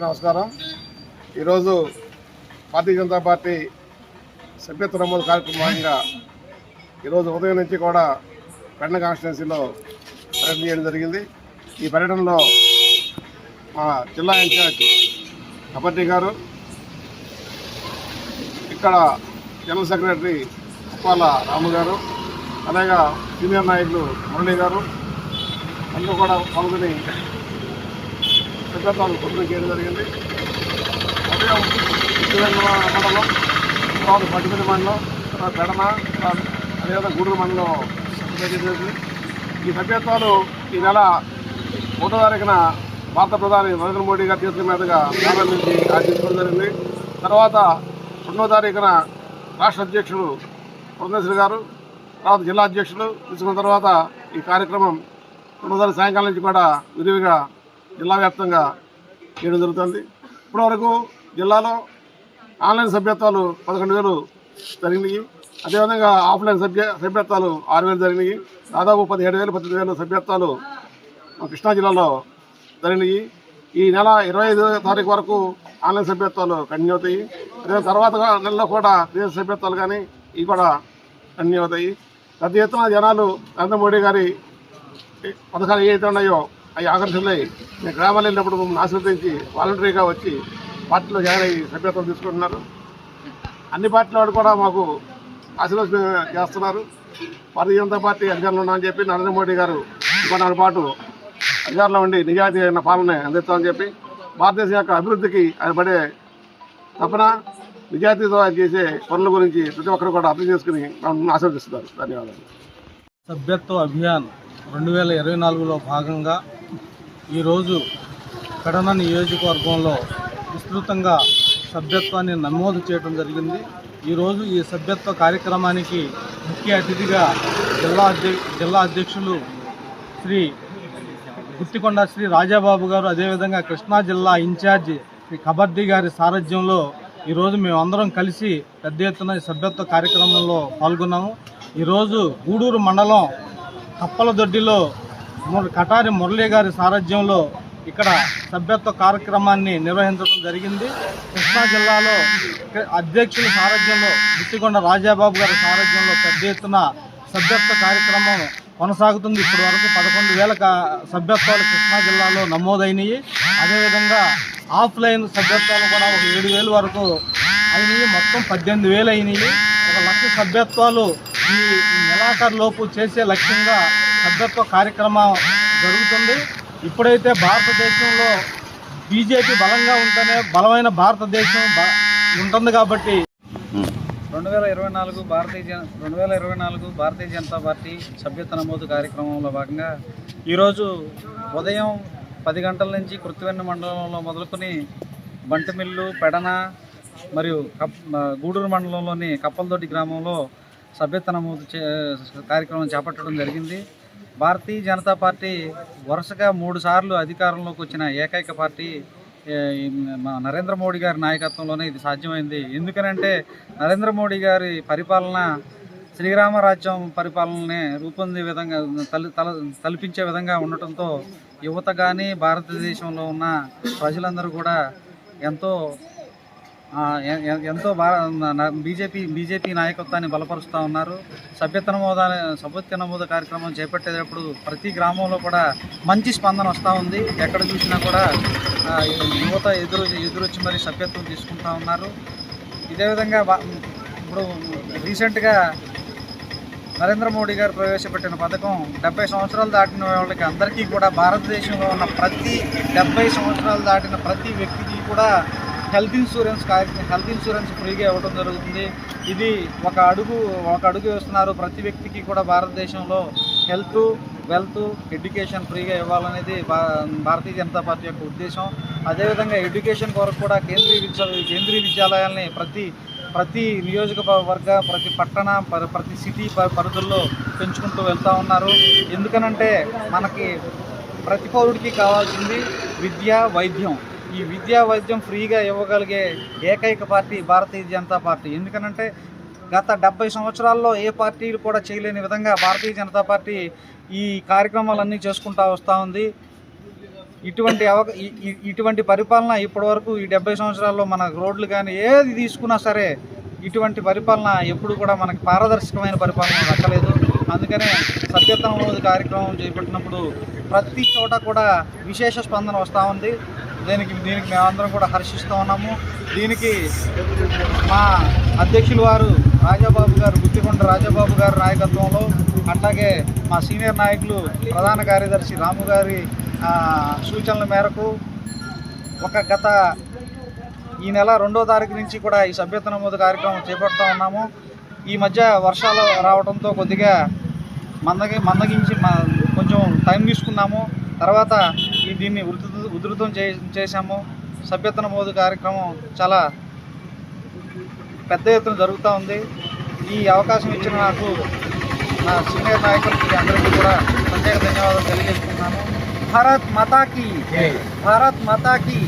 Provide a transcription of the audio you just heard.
నమస్కారం. ఈరోజు భారతీయ జనతా పార్టీ సభ్యత్వ నమోదు కార్యక్రమంగా ఈరోజు ఉదయం నుంచి కూడా పెండ కాన్స్టిట్యున్సీలో పర్యటన చేయడం జరిగింది. ఈ పర్యటనలో మా జిల్లా ఇన్ఛార్జ్ కబడ్డీ గారు ఇక్కడ జనరల్ సెక్రటరీ ఉప్పాల రాము గారు అలాగే సీనియర్ నాయకులు మురళి గారు అందరూ కూడా పాల్గొని సభ్యత్వాలు కొనుగోలు చేయడం జరిగింది. అదే ఉద్యోగ మండలం తర్వాత పట్టిపల్లి మండలం తర్వాత పెడమ అదేవిధంగా గూడూరు మండలం జరిగింది. ఈ సభ్యత్వాలు ఈ నెల ఒకటో తారీఖున భారత ప్రధాని నరేంద్ర మోడీ గారి చేతుల మీదుగా ప్రారంభించి ఆశించడం జరిగింది. తర్వాత రెండో తారీఖున రాష్ట్ర అధ్యక్షుడు పురంధేశ్వరి గారు తర్వాత జిల్లా అధ్యక్షులు తీసుకున్న తర్వాత ఈ కార్యక్రమం రెండో తారీఖు సాయంకాలం నుంచి కూడా విరివిగా జిల్లా వ్యాప్తంగా చేయడం జరుగుతుంది. ఇప్పటివరకు జిల్లాలో ఆన్లైన్ సభ్యత్వాలు పదకొండు వేలు జరిగినాయి. అదేవిధంగా ఆఫ్లైన్ సభ్య సభ్యత్వాలు ఆరు వేలు జరిగినాయి. దాదాపు పదిహేడు వేలు పద్దెనిమిది వేలు సభ్యత్వాలు కృష్ణా జిల్లాలో జరిగినాయి. ఈ నెల ఇరవై ఐదో తారీఖు వరకు ఆన్లైన్ సభ్యత్వాలు కంటిన్యూ అవుతాయి. అదే తర్వాత నెలలో కూడా దేశ సభ్యత్వాలు కానీ ఇవి కూడా కంటిన్యూ అవుతాయి. పెద్ద ఎత్తున జనాలు నరేంద్ర మోడీ గారి పథకాలు ఏవైతే ఉన్నాయో అవి ఆకర్షణలై మేము గ్రామాలు వెళ్ళినప్పుడు మమ్మల్ని ఆశీర్వదించి వాలంటరీగా వచ్చి పార్టీలో జాయిన్ అయ్యి సభ్యత్వం తీసుకుంటున్నారు. అన్ని పార్టీల వాడు కూడా మాకు ఆశీర్వచన చేస్తున్నారు. భారతీయ జనతా పార్టీ అధికారంలో ఉన్నామని చెప్పి నరేంద్ర మోడీ గారు కొన్నాళ్ళ పాటు అధికారంలో ఉండి నిజాయితీ అయిన పాలన అందిస్తామని చెప్పి భారతదేశం యొక్క అభివృద్ధికి ఆయన పడే తపన నిజాయితీతో ఆయన చేసే పనుల గురించి ప్రతి ఒక్కరు కూడా అర్థం చేసుకుని ఆశీర్వదిస్తున్నారు. ధన్యవాదాలు. సభ్యత్వ అభియాన్ రెండు వేల ఇరవై నాలుగులో భాగంగా ఈరోజు కడన నియోజకవర్గంలో విస్తృతంగా సభ్యత్వాన్ని నమోదు చేయడం జరిగింది. ఈరోజు ఈ సభ్యత్వ కార్యక్రమానికి ముఖ్య అతిథిగా జిల్లా జిల్లా అధ్యక్షులు శ్రీ గుత్తికొండ శ్రీ రాజాబాబు గారు అదేవిధంగా కృష్ణా జిల్లా ఇన్ఛార్జి శ్రీ కబడ్డీ గారి సారథ్యంలో ఈరోజు మేమందరం కలిసి పెద్ద ఎత్తున ఈ సభ్యత్వ కార్యక్రమంలో పాల్గొన్నాము. ఈరోజు గూడూరు మండలం కప్పలదొడ్డిలో కటారి మురళీ గారి సారథ్యంలో ఇక్కడ సభ్యత్వ కార్యక్రమాన్ని నిర్వహించడం జరిగింది. కృష్ణా జిల్లాలో అధ్యక్షుల సారథ్యంలో గుత్తికొండ రాజాబాబు గారి సారథ్యంలో పెద్ద ఎత్తున సభ్యత్వ కార్యక్రమం కొనసాగుతుంది. ఇప్పటి వరకు పదకొండు వేల సభ్యత్వాలు కృష్ణా జిల్లాలో నమోదైనవి అదేవిధంగా ఆఫ్లైన్ సభ్యత్వాలు కూడా ఒక ఏడు వేలు వరకు అయినవి మొత్తం పద్దెనిమిది వేలు అయినవి ఒక లక్ష సభ్యత్వాలు ఈ ఈ నెలాఖరు లోపు చేసే లక్ష్యంగా సభ్యత్వ కార్యక్రమం జరుగుతుంది. ఇప్పుడైతే భారతదేశంలో బీజేపీ బలంగా ఉంటేనే బలమైన భారతదేశం బ- ఉంటుంది కాబట్టి. రెండు వేల ఇరవై నాలుగు భారతీయ జన రెండు వేల ఇరవై నాలుగు భారతీయ జనతా పార్టీ సభ్యత్వ నమోదు కార్యక్రమంలో భాగంగా ఈరోజు ఉదయం పది గంటల నుంచి కృత్తివెన్న మండలంలో మొదలుకొని బంటిమిల్లు పెడన మరియు కప్ గూడూరు మండలంలోని కప్పలదొడ్డి గ్రామంలో సభ్యత్వ నమోదు చే కార్యక్రమం చేపట్టడం జరిగింది. భారతీయ జనతా పార్టీ వరుసగా మూడు సార్లు అధికారంలోకి వచ్చిన ఏకైక పార్టీ నరేంద్ర మోడీ గారి నాయకత్వంలోనే ఇది సాధ్యమైంది. ఎందుకనంటే నరేంద్ర మోడీ గారి పరిపాలన శ్రీరామరాజ్యం పరిపాలనని రూపొందే విధంగా తల తల తలపించే విధంగా ఉండటంతో యువత కానీ భారతదేశంలో ఉన్న ప్రజలందరూ కూడా ఎంతో ఎంతో బాగా బీజేపీ బీజేపీ నాయకత్వాన్ని బలపరుస్తూ ఉన్నారు. సభ్యత్వ నమోదా సభ్యత్వ నమోదు కార్యక్రమం చేపట్టేటప్పుడు ప్రతి గ్రామంలో కూడా మంచి స్పందన వస్తూ ఉంది. ఎక్కడ చూసినా కూడా యువత ఎదురు ఎదురొచ్చి మరి సభ్యత్వం తీసుకుంటూ ఉన్నారు. ఇదే విధంగా ఇప్పుడు రీసెంట్గా నరేంద్ర మోడీ గారు ప్రవేశపెట్టిన పథకం డెబ్బై సంవత్సరాలు దాటిన వాళ్ళకి అందరికీ కూడా భారతదేశంలో ఉన్న ప్రతి డెబ్బై సంవత్సరాలు దాటిన ప్రతి వ్యక్తికి కూడా హెల్త్ ఇన్సూరెన్స్ హెల్త్ ఇన్సూరెన్స్ ఫ్రీగా ఇవ్వడం జరుగుతుంది. ఇది ఒక అడుగు ఒక అడుగు వేస్తున్నారు. ప్రతి వ్యక్తికి కూడా భారతదేశంలో హెల్త్ వెల్త్ ఎడ్యుకేషన్ ఫ్రీగా ఇవ్వాలనేది భా భారతీయ జనతా పార్టీ యొక్క ఉద్దేశం. అదేవిధంగా ఎడ్యుకేషన్ కొరకు కూడా కేంద్రీయ విద్యా కేంద్రీయ విద్యాలయాల్ని ప్రతి ప్రతి నియోజకవర్గ ప్రతి పట్టణ ప- ప్రతి సిటీ ప- పరిధుల్లో పెంచుకుంటూ వెళ్తూ ఉన్నారు. ఎందుకనంటే మనకి ప్రతి పౌరుడికి కావాల్సింది విద్య వైద్యం. ఈ విద్యా వైద్యం ఫ్రీగా ఇవ్వగలిగే ఏకైక పార్టీ భారతీయ జనతా పార్టీ. ఎందుకనంటే గత డెబ్బై సంవత్సరాల్లో ఏ పార్టీలు కూడా చేయలేని విధంగా భారతీయ జనతా పార్టీ ఈ కార్యక్రమాలన్నీ చేసుకుంటా వస్తూ ఉంది. ఇటువంటి అవ ఇటువంటి పరిపాలన ఇప్పటివరకు ఈ డెబ్బై సంవత్సరాల్లో మన రోడ్లు కానీ ఏది తీసుకున్నా సరే ఇటువంటి పరిపాలన ఎప్పుడు కూడా మనకి పారదర్శకమైన పరిపాలన దక్కలేదు. అందుకనే సభ్యత్వ కార్యక్రమం చేపట్టినప్పుడు ప్రతి చోట కూడా విశేష స్పందన వస్తూ ఉంది. దీనికి దీనికి మేమందరం కూడా హర్షిస్తూ ఉన్నాము. దీనికి మా అధ్యక్షులు వారు రాజాబాబు గారు గుత్తికొండ రాజాబాబు గారి నాయకత్వంలో అట్లాగే మా సీనియర్ నాయకులు ప్రధాన కార్యదర్శి రాము గారి సూచనల మేరకు ఒక గత ఈ నెల రెండో తారీఖు నుంచి కూడా ఈ సభ్యత నమోదు కార్యక్రమం చేపడుతూ ఉన్నాము. ఈ మధ్య వర్షాలు రావడంతో కొద్దిగా మందగి మందగించి మ- కొంచెం టైం తీసుకున్నాము. తర్వాత ఈ దీన్ని వృత్తి ఉధృతం చే చేశాము. సభ్యత్వ నమోదు కార్యక్రమం చాలా పెద్ద ఎత్తున జరుగుతూ ఉంది. ఈ అవకాశం ఇచ్చిన నాకు నా సీనియర్ నాయకులకి అందరికీ కూడా ప్రత్యేక ధన్యవాదాలు తెలియజేస్తున్నాను. భారత్ మాతాకి భారత్ మాతాకి